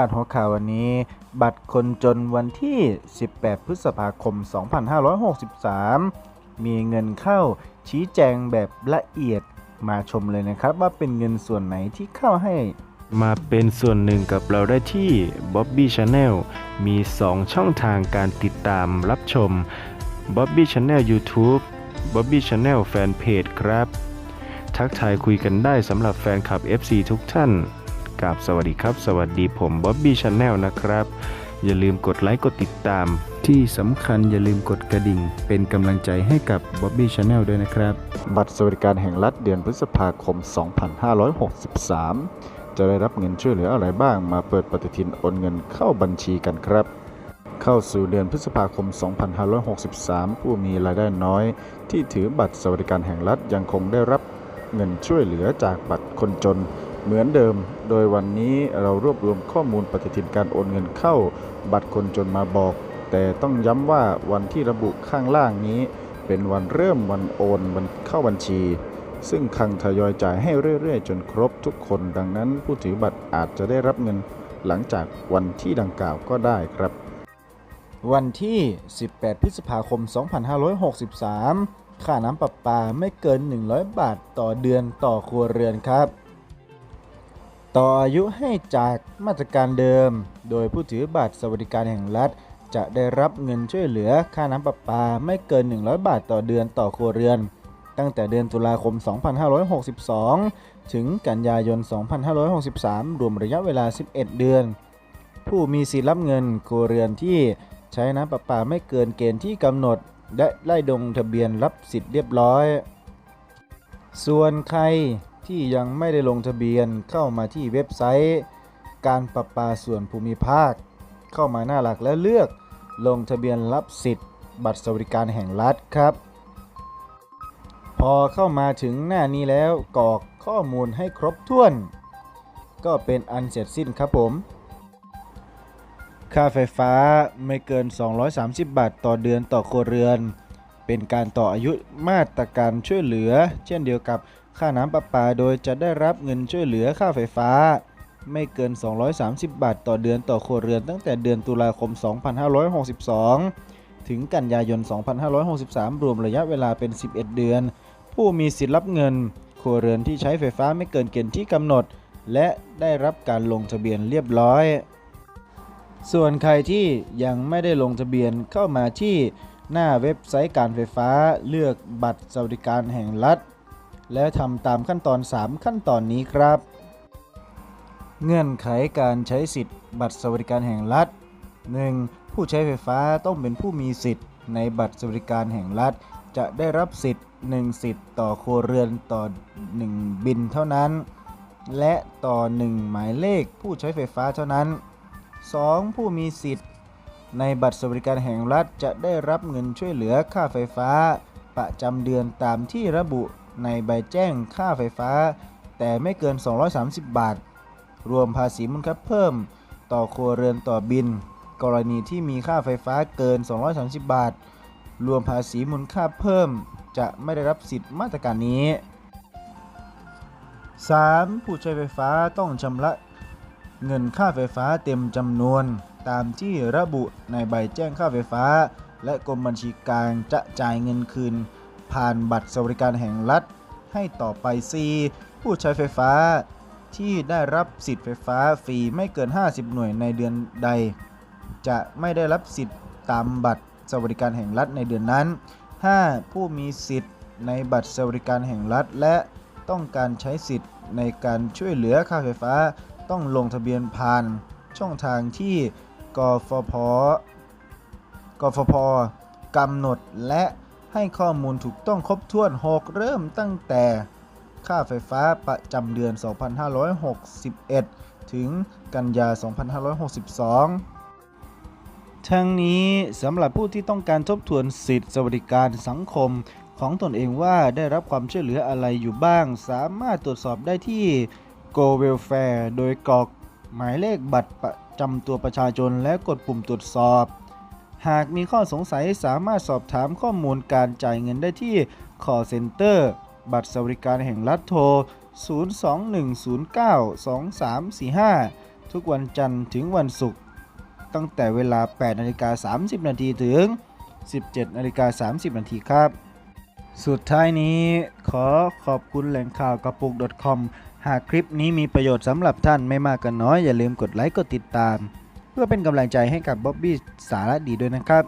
าดหัวข่าววันนี้ บัตรคนจนวันที่ 18 พฤษภาคม 2563 มีเงินเข้าชี้แจงแบบละเอียดมาชมเลยนะครับ ว่าเป็นเงินส่วนไหนที่เข้าให้ มาเป็นส่วนหนึ่งกับเราได้ที่ Bobby Channel มี 2 ช่องทางการติดตามรับชม Bobby Channel YouTube Bobby Channel Fanpage ครับ ทักทายคุยกันได้สำหรับแฟนคลับ FC ทุกท่าน กับสวัสดีครับ สวัสดีผม Bobby Channel นะครับ อย่าลืมกดไลค์กดติดตาม ที่สำคัญอย่าลืมกดกระดิ่ง เป็นกำลังใจให้กับ Bobby Channel ด้วยนะครับ บัตรสวัสดิการแห่งรัฐเดือนพฤษภาคม 2563 จะได้รับเงินช่วยเหลืออะไรบ้างมาเปิดปฏิทินโอนเงินเข้าบัญชีกันครับเข้าสู่เดือนพฤษภาคม 2563 ผู้มีรายได้น้อย ที่ถือบัตรสวัสดิการแห่งรัฐยังคงได้รับเงินช่วยเหลือจากบัตรคนจน เหมือนเดิม โดยวันนี้เรารวบรวมข้อมูลปฏิทินการโอนเงินเข้า บัตรคนจนมาบอก แต่ต้องย้ำว่าวันที่ระบุข้างล่างนี้ เป็นวันเริ่มวันโอนวันเข้าบัญชี ซึ่งคังทยอยจ่ายให้เรื่อยๆ จนครบทุกคน ดังนั้นผู้ถือบัตรอาจจะได้รับเงินหลังจากวันที่ดังกล่าวก็ได้ครับ วันที่ 18 พฤษภาคม 2563 ค่าน้ำประปาไม่เกิน 100 บาทต่อเดือนต่อครัวเรือนครับ ต่ออายุให้จากมาตรการเดิม โดยผู้ถือบัตรสวัสดิการแห่งรัฐ จะได้รับเงินช่วยเหลือค่าน้ำประปาไม่เกิน 100 บาทต่อเดือนต่อครัวเรือน ตั้งแต่เดือนตุลาคม 2562 ถึงกันยายน 2563 รวมระยะเวลา 11 เดือน ผู้มีสิทธิ์รับเงินครัวเรือนที่ใช้น้ำประปาไม่เกินเกณฑ์ที่กำหนด และไล่ดงทะเบียนรับสิทธิ์เรียบร้อย ส่วนใคร ที่ยังไม่ได้ลงทะเบียนเข้ามาที่เว็บไซต์ การประปาส่วนภูมิภาค เข้ามาหน้าหลักและเลือกลงทะเบียนรับสิทธิ์ บัตรสวัสดิการแห่งรัฐครับ พอเข้ามาถึงหน้านี้แล้วกรอกข้อมูลให้ครบถ้วน ก็เป็นอันเสร็จสิ้นครับผม ค่าไฟฟ้าไม่เกิน 230 บาทต่อเดือนต่อครัวเรือน เป็นการต่ออายุมาตรการช่วยเหลือ เช่นเดียวกับ ค่าน้ำประปาโดยจะได้รับเงินช่วยเหลือค่าไฟฟ้า ไม่เกิน 230 บาทต่อเดือนต่อครัวเรือนตั้งแต่เดือนตุลาคม 2562 ถึงกันยายน 2563 รวมระยะเวลาเป็น 11 เดือน ผู้มีสิทธิ์รับเงิน ครัวเรือนที่ใช้ไฟฟ้าไม่เกินเกณฑ์ที่กำหนด และได้รับการลงทะเบียนเรียบร้อย ส่วนใครที่ยังไม่ได้ลงทะเบียนเข้ามาที่หน้าเว็บไซต์การไฟฟ้าเลือกบัตรสวัสดิการแห่งรัฐ แล้วทำตามขั้นตอน 3 ขั้นตอนนี้ครับ เงื่อนไขการใช้สิทธิ์ บัตรสวัสดิการแห่งรัฐ 1. ผู้ใช้ไฟฟ้าต้องเป็นผู้มีสิทธิ์ในบัตรสวัสดิการแห่งรัฐ จะได้รับสิทธิ์ 1 สิทธิ์ต่อครัวเรือนต่อ 1 บินเท่านั้น และต่อ 1 หมายเลขผู้ใช้ไฟฟ้าเท่านั้น 2. ผู้มีสิทธิ์ ในบัตรสวัสดิการแห่งรัฐจะได้รับเงินช่วยเหลือค่าไฟฟ้า ประจำเดือนตามที่ระบุ ในใบแจ้งค่าไฟฟ้า แต่ไม่เกิน 230 บาท รวมภาษีมูลค่าเพิ่ม ต่อครัวเรือนต่อบิน กรณีที่มีค่าไฟฟ้าเกิน 230 บาท รวมภาษีมูลค่าเพิ่ม จะไม่ได้รับสิทธิ์มาตรการนี้ 3. ผู้ใช้ไฟฟ้าต้องชำระเงินค่าไฟฟ้าเต็มจำนวนตามที่ระบุในใบแจ้งค่าไฟฟ้า และกรมบัญชีกลางจะจ่ายเงินคืน ผ่านบัตรสวัสดิการแห่งรัฐ ให้ต่อไป 4. ผู้ใช้ไฟฟ้า ที่ได้รับสิทธิ์ไฟฟ้าฟรีไม่เกิน 50 หน่วยในเดือนใด จะไม่ได้รับสิทธิ์ตามบัตรสวัสดิการแห่งรัฐในเดือนนั้น 5. ผู้มีสิทธิ์ในบัตรสวัสดิการแห่งรัฐ และต้องการใช้สิทธิ์ในการช่วยเหลือค่าไฟฟ้า ต้องลงทะเบียนผ่าน ช่องทางที่กฟผกฟพกำหนดและ ให้ข้อมูลถูกต้องครบถ้วน 6 เริ่มตั้งแต่ค่าไฟฟ้าประจำเดือน 2561 ถึงกันยา 2562 ทั้งนี้สำหรับผู้ที่ต้องการทบทวนสิทธิสวัสดิการสังคมของตนเองว่าได้รับความช่วยเหลืออะไรอยู่บ้าง สามารถตรวจสอบได้ที่ Go Welfare โดยกรอกหมายเลขบัตรประจำตัวประชาชนและกดปุ่มตรวจสอบ หากมีข้อสงสัยสามารถสอบถามข้อมูลการจ่ายเงินได้ที่ Call Center บัตรสวัสดิการแห่งรัฐโทร 021092345 ทุกวันจันทร์ถึงวันศุกร์ตั้งแต่เวลา 8นาฬิกา30 นาทีถึง 17นาฬิกา30 นาทีครับ สุดท้ายนี้ขอขอบคุณแหล่งข่าวกระปุก .com หากคลิปนี้มีประโยชน์สำหรับท่านไม่มากก็น้อย อย่าลืมกดไลค์กดติดตาม เพื่อเป็นกำลังใจให้กับบ๊อบบี้สาระดีด้วยนะครับ